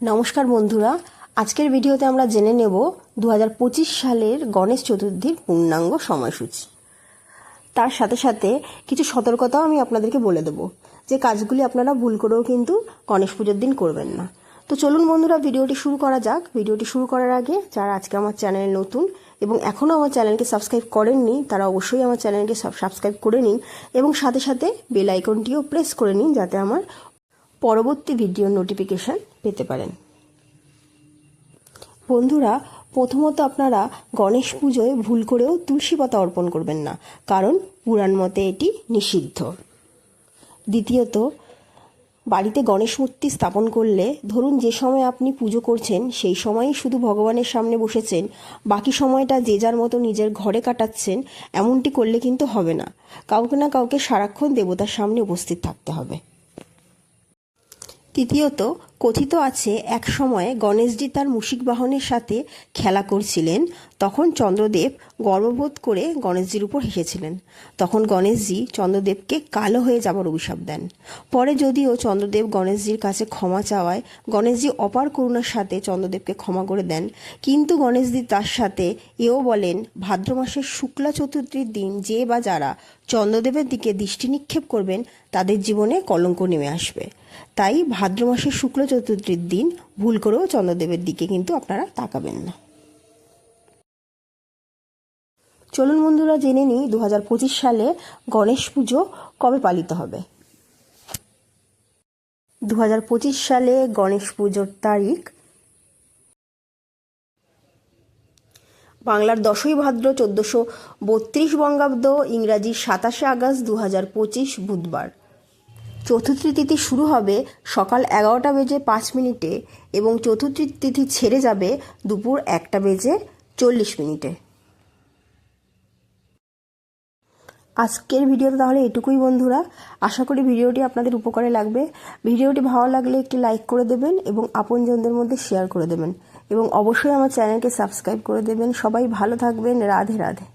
নমস্কার বন্ধুরা, আজকের ভিডিওতে আমরা জেনে নেব দু হাজার পঁচিশ সালের গণেশ চতুর্থীর পূর্ণাঙ্গ সময়সূচি। তার সাথে সাথে কিছু সতর্কতাও আমি আপনাদেরকে বলে দেব, যে কাজগুলি আপনারা ভুল করেও কিন্তু গণেশ পুজোর দিন করবেন না। তো চলুন বন্ধুরা, ভিডিওটি শুরু করা যাক। ভিডিওটি শুরু করার আগে যারা আজকে আমার চ্যানেলে নতুন এবং এখনও আমার চ্যানেলকে সাবস্ক্রাইব করেননি, তারা অবশ্যই আমার চ্যানেলকে সাবস্ক্রাইব করে নিন এবং সাথে সাথে বেল আইকনটিও প্রেস করে নিন, যাতে আমার পরবর্তী ভিডিও নোটিফিকেশান পেতে পারেন। বন্ধুরা, প্রথমত আপনারা গণেশ পুজোয় ভুল করেও তুলসী পাতা অর্পণ করবেন না, কারণ পুরাণ মতে এটি নিষিদ্ধ। দ্বিতীয়ত, বাড়িতে গণেশ মূর্তি স্থাপন করলে ধরুন যে সময় আপনি পুজো করছেন, সেই সময়ই শুধু ভগবানের সামনে বসেছেন, বাকি সময়টা যে যার মতো নিজের ঘরে কাটাচ্ছেন, এমনটি করলে কিন্তু হবে না। কাউকে না কাউকে সারাক্ষণ দেবতার সামনে উপস্থিত থাকতে হবে। তৃতীয়ত, কথিত আছে, এক সময় গণেশজি তার মুশিক বাহনের সাথে খেলা করছিলেন। তখন চন্দ্রদেব গর্ববোধ করে গণেশজির উপর হেসেছিলেন। তখন গণেশজি চন্দ্রদেবকে কালো হয়ে যাবার অভিশাপ দেন। পরে যদিও চন্দ্রদেব গণেশজির কাছে ক্ষমা চাওয়ায়, গণেশজি অপার করুণার সাথে চন্দ্রদেবকে ক্ষমা করে দেন। কিন্তু গণেশজি তার সাথে এও বলেন, ভাদ্র মাসের শুক্লা চতুর্থীর দিন যে বা যারা চন্দ্রদেবের দিকে দৃষ্টি নিক্ষেপ করবেন, তাদের জীবনে কলঙ্ক নেমে আসবে। তাই ভাদ্র মাসের শুক্ল চতুর্থীর দিন ভুল করেও চন্দ্রদেবের দিকে কিন্তু আপনারা তাকাবেন না। চলুন বন্ধুরা, জেনে নিই দু সালে গণেশ পুজো কবে পালিত হবে। দু হাজার পঁচিশ সালে গণেশ পুজোর তারিখ বাংলার দশই ভাদ্র চোদ্দোশো বত্রিশ বঙ্গাব্দ, ইংরাজি সাতাশে আগস্ট দু হাজার পঁচিশ বুধবার। চতুর্থী তিথি শুরু হবে সকাল এগারোটা বেজে পাঁচ মিনিটে এবং চতুর্থী তিথি ছেড়ে যাবে দুপুর একটা বেজে চল্লিশ মিনিটে। আজকের ভিডিওতে তাহলে এটুকুই বন্ধুরা। আশা করি ভিডিওটি আপনাদের উপকারে লাগবে। ভিডিওটি ভালো লাগলে একটি লাইক করে দেবেন এবং আপনজনদের মধ্যে শেয়ার করে দেবেন। এবং অবশ্যই আমার চ্যানেলকে সাবস্ক্রাইব করে দেবেন। সবাই ভালো থাকবেন। রাধে রাধে।